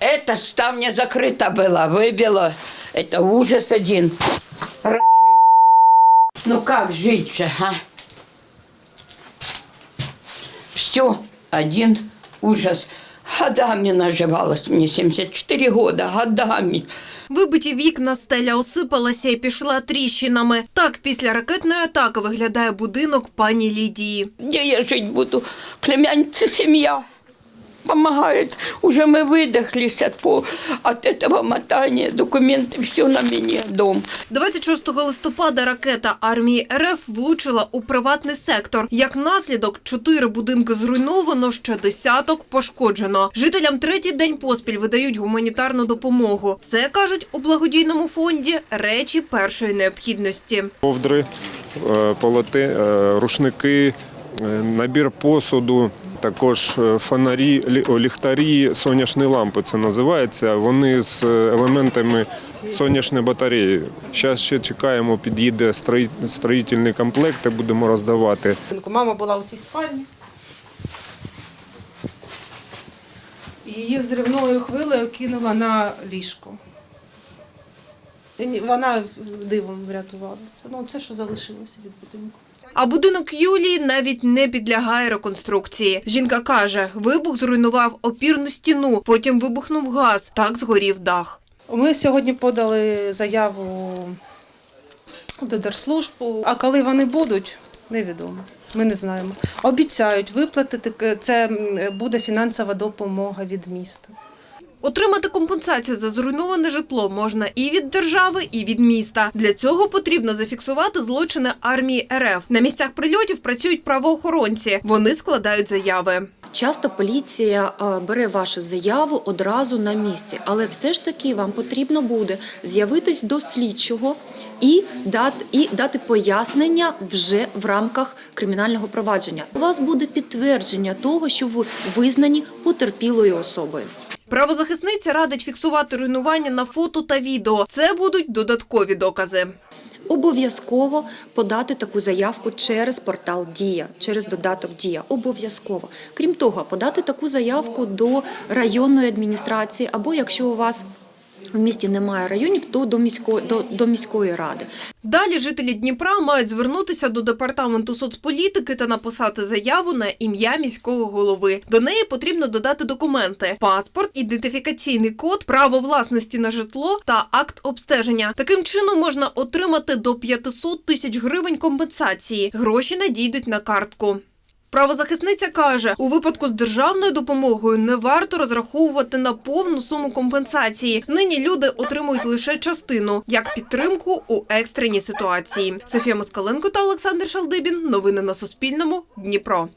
Эта ставня закрыта была, выбила. Это ужас один. Расисты. Ну как жить же, а? Все, один ужас. Годами наживалась мне, 74 года, годами. Вибиті вікна, стеля осипалася і пішла тріщинами. Так після ракетної атаки виглядає будинок пані Лідії. Где я жить буду? Племянница, семья помогает. Уже мы выдохлись от, по- от этого мотания. Документы, все на мне, дом. 26 листопада ракета армії РФ влучила у приватний сектор. Як наслідок, чотири будинки зруйновано, ще десяток пошкоджено. Жителям третій день поспіль видають гуманітарну допомогу. Це кажуть у благодійному фонді речі першої необхідності. ковдри, е, полоти, е, рушники, е, набір посуду, також е, фонарі, ліхтарі, сонячні лампи це називається. Вони з е, елементами сонячної батареї. Зараз ще чекаємо, під'їде строїтельний комплект і будемо роздавати. Мама була у цій спальні. Її взривною хвилею кинула на ліжко. Вона дивом врятувалася. Ну, це що залишилося від будинку. А будинок Юлії навіть не підлягає реконструкції. Жінка каже, вибух зруйнував опірну стіну, потім вибухнув газ, так згорів дах. Ми сьогодні подали заяву до Держслужбу, а коли вони будуть, невідомо. Ми не знаємо. Обіцяють виплатити це буде фінансова допомога від міста. Отримати компенсацію за зруйноване житло можна і від держави, і від міста. Для цього потрібно зафіксувати злочини армії РФ. На місцях прильотів працюють правоохоронці. Вони складають заяви. Часто поліція е, бере вашу заяву одразу на місці, але все ж таки вам потрібно буде з'явитись до слідчого і дати, і дати пояснення вже в рамках кримінального провадження. У вас буде підтвердження того, що ви визнані потерпілою особою. Правозахисниця радить фіксувати руйнування на фото та відео. Це будуть додаткові докази. Обов'язково подати таку заявку через портал Дія, через додаток Дія. Обов'язково. Крім того, подати таку заявку до районної адміністрації, або якщо у вас в місті немає районів, то до міської до, до міської ради. Далі жителі Дніпра мають звернутися до департаменту соцполітики та написати заяву на ім'я міського голови. До неї потрібно додати документи: паспорт, ідентифікаційний код, право власності на житло та акт обстеження. Таким чином можна отримати до 500 тисяч гривень компенсації. Гроші надійдуть на картку. Правозахисниця каже, у випадку з державною допомогою не варто розраховувати на повну суму компенсації. Нині люди отримують лише частину як підтримку у екстреній ситуації. Софія Москаленко та Олександр Шалдибін. Новини на Суспільному. Дніпро.